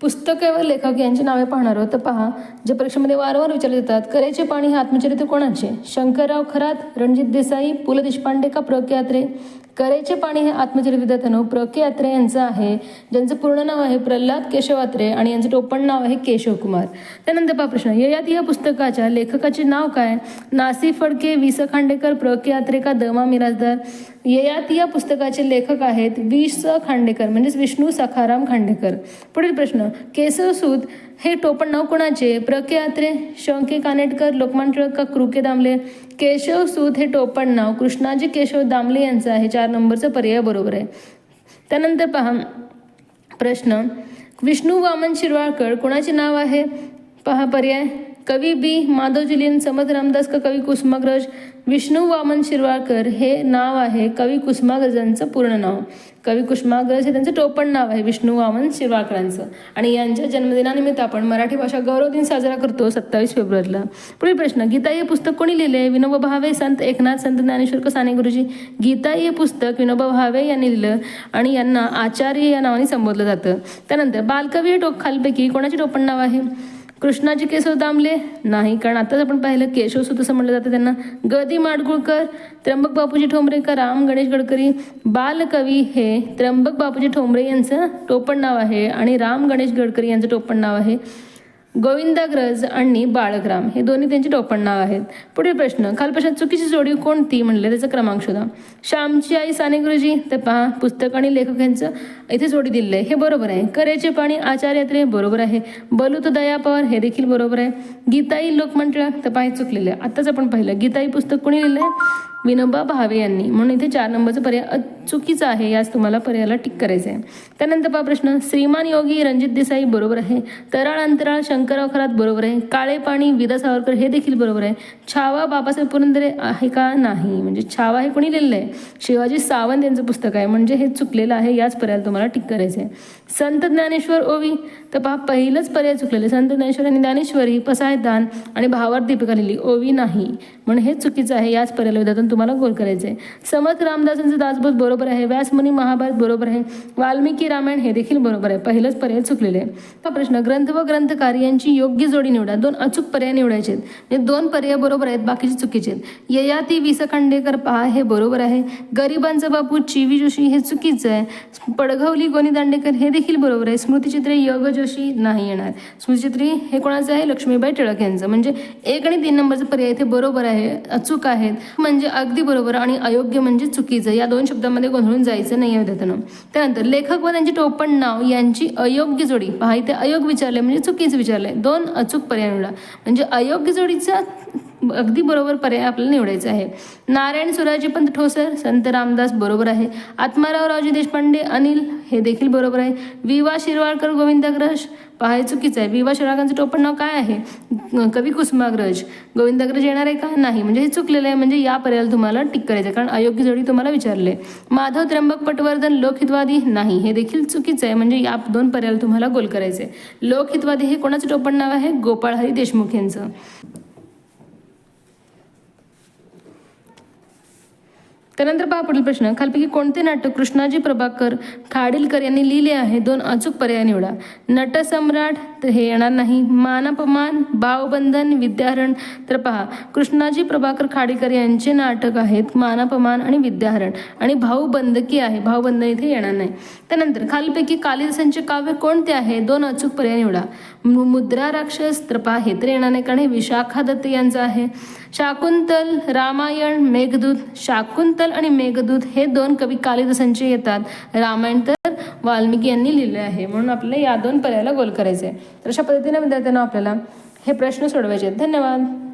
पुस्तके व लेखक यांची नावे पाहणार आहोत. तर पहा जे परीक्षेमध्ये वारंवार विचारले जातात करेचे पाणी हे आत्मचरित्र कोणाचे? शंकरराव खरात रणजित देसाई पु ल देशपांडे का प्र के यात्रे? करेचे पाणी हे आत्मचरित्र विद्यार्थ्यानो प्र के यात्रे यांचं आहे. ज्यांचं पूर्ण नाव आहे प्रल्हाद केशव यात्रे आणि यांचं टोपण नाव आहे केशव कुमार. त्यानंतर पहा प्रश्न ययात या पुस्तकाच्या लेखकाचे नाव काय? नासी फडके वि स खांडेकर प्र के यात्रे का दमा मिराजदार ययात या पुस्तकाचे लेखक आहेत वि स खांडेकर म्हणजेच विष्णू सखाराम खांडेकर. पुढील प्रश्न केशवसूत हे टोपण नाव कोणाचे? प्र के यात्रे शंके कानेटकर लोकमान टिळक का कृके दामले. केशवसूत हे टोपण नाव कृष्णाजी केशव दामले यांचं आहे. चार नंबरचा पर्याय बरोबर आहे. त्यानंतर पहा प्रश्न. विष्णू वामन शिरवाळकर कोणाचे नाव आहे? पहा पर्याय. कवी बी माधवजीलीन जिलियन समर्थ रामदास का कवी कुसुमाग्रज विष्णू वामन शिरवाळकर हे नाव आहे कवी कुसुमाग्रजांचं पूर्ण नाव. कवी कुसुमाग्रज हे त्यांचं टोपण नाव आहे विष्णू वामन शिरवाळकरांचं. आणि यांच्या जन्मदिनानिमित्त आपण मराठी भाषा गौरव दिन साजरा करतो सत्तावीस फेब्रुवारीला. पुढील प्रश्न गीता हे पुस्तक कोणी लिहिले? आहे विनोबा भावे संत एकनाथ संत ज्ञानेश्वर साने गुरुजी. गीता हे पुस्तक विनोबा भावे यांनी लिहिलं आणि यांना आचार्य या नावाने संबोधलं जातं. त्यानंतर बालकवी हे टोक खालपैकी कोणाचे टोपण नाव आहे? कृष्णाजी केशव दामले? नाही कारण आताच आपण पाहिलं केशवसूत असं म्हटलं जातं त्यांना. गदी माडगुळकर त्र्यंबक बापूजी ठोंबरे का राम गणेश गडकरी? बालकवी हे त्र्यंबक बापूजी ठोंबरे यांचं टोपण नाव आहे आणि राम गणेश गडकरी यांचं टोपण नाव आहे. गोविंदाग्रज आणि बाळग्राम हे दोन्ही त्यांचे टोपण नाव आहेत. पुढील प्रश्न खालपाशात चुकीची जोडी कोणती म्हणले? त्याचा क्रमांक शोधा. श्यामची आई साने गुरुजी तर पहा पुस्तक आणि लेखक यांचं इथे जोडी दिलेलं आहे हे बरोबर आहे. करेचे पाणी आचार्य यात्रे बरोबर आहे. बलूत दया पवार हे देखील बरोबर आहे. गीताई लोकमंडळ टिळक तर पाय चुकलेलं. आहे आत्ताच आपण पाहिलं. गीताई पुस्तक कोणी लिहिलं आहे विनोबा भावे यांनी. म्हणून इथे चार नंबरचा पर्याय चुकीचं चुकीचा आहे याच तुम्हाला पर्यायाला टिक करायचं आहे त्यानंतर पहा प्रश्न श्रीमान योगी रणजित देसाई बरोबर आहे. तराळ अंतराळ शंकरराव खरात बरोबर आहे. काळे पाणी विदा सावरकर हे देखील बरोबर आहे. छावा बाबासाहेब पुरंदरे आहे का नाही? म्हणजे छावा हे कोणी लिहिलं आहे? शिवाजी सावंत यांचं पुस्तक आहे. म्हणजे हे चुकलेलं आहे याच पर्यायाला तुम्हाला टिक करायचं आहे संत ज्ञानेश्वर ओवी तर पहा पहिलंच पर्याय चुकलेलं आहे. संत ज्ञानेश्वर यांनी ज्ञानेश्वरी पसायदान आणि भावार्थ दीपिका लिहिली. ओवी नाही. म्हणून हे चुकीचं आहे याच पर्यायाला विधातून तुम्हाला गोल करायचं आहे समर्थ रामदासांचं दासबोध बरोबर आहे व्यासमुनी महाभारत बरोबर आहे वाल्मिकी रामायण हे देखील बरोबर आहे. पहिलंच पर्याय चुकलेले आहे. हा प्रश्न ग्रंथ व ग्रंथकार यांची योग्य जोडी निवडा. दोन अचूक पर्याय निवडायचे आहेत. म्हणजे दोन पर्याय बरोबर आहेत बाकीचे चुकीचे आहेत. ययाती विस खांडेकर पहा हे बरोबर आहे. गरिबांचा बापू चिवी जोशी हे चुकीचं आहे. पडघवली गोनी दांडेकर हे देखील बरोबर आहे. स्मृतिचित्रे योग जोशी नाही येणार. स्मृतिचित्री हे कोणाचं आहे? लक्ष्मीबाई टिळक यांचं. म्हणजे एक आणि तीन नंबरचा पर्याय इथे बरोबर आहे अचूक आहेत. म्हणजे अगदी बरोबर आणि अयोग्य म्हणजे चुकीचं. या दोन शब्दांमध्ये गोंधळून जायचं नाही आहे विद्यार्थ्यांना. त्यानंतर लेखक व त्यांचे टोपण नाव यांची अयोग्य जोडी. पहा इथे अयोग्य विचारले म्हणजे चुकीचं विचारलंय. दोन अचूक पर्याय निवडा म्हणजे अयोग्य जोडीचा अगदी बरोबर पर्याय आपल्याला निवडायचा आहे नारायण सुराजीपंत ठोसर संत रामदास बरोबर आहे. आत्माराव रावजी देशपांडे अनिल हे देखील बरोबर आहे. विवा शिरवाळकर गोविंदाग्रज पाहाय चुकीचं आहे. विवा शिरवाळकरांचं टोपण नाव काय आहे? कवी कुसुमाग्रज. गोविंदाग्रज येणार आहे का? नाही. म्हणजे हे चुकलेलं आहे. म्हणजे या पर्यायाला तुम्हाला टिक करायचं आहे. कारण अयोग्य जोडी तुम्हाला विचारले. माधव त्र्यंबक पटवर्धन लोकहितवादी? नाही. हे देखील चुकीचं आहे. म्हणजे या दोन पर्यायाला तुम्हाला गोल करायचे आहे. लोकहितवादी हे कोणाचं टोपण नाव आहे? गोपाळ हरी देशमुख यांचं. त्यानंतर पहा पुढील प्रश्न. खालपैकी कोणते नाटक कृष्णाजी प्रभाकर खाडीलकर यांनी लिहिले आहे? दोन अचूक पर्याय निवडा. नटसम्राट हे येणार नाही. मानापमान भावबंधन विद्याहरण. तर पहा कृष्णाजी प्रभाकर खाडीकर यांचे नाटक आहेत मानापमान आणि विद्याहरण. आणि भाऊबंदकी आहे. भाऊबंधन इथे येणार नाही. त्यानंतर खालीपैकी कालिदासांचे काव्य कोणते आहे? दोन अचूक पर्याय निवडा. मुद्रा राक्षस तर पहा हे तर येणार नाही कारण हे विशाखा दत्त यांचं आहे. शाकुंतल रामायण मेघदूत. शाकुंतल आणि मेघदूत हे दोन कवी कालिदासांचे येतात. रामायण तर वाल्मिकी यांनी लिहिले आहे. म्हणून आपल्याला या दोन पर्यायाला गोल करायचे आहे तर अशा पद्धतीने विद्यार्थ्यांना आपल्याला हे प्रश्न सोडवायचे आहेत. धन्यवाद.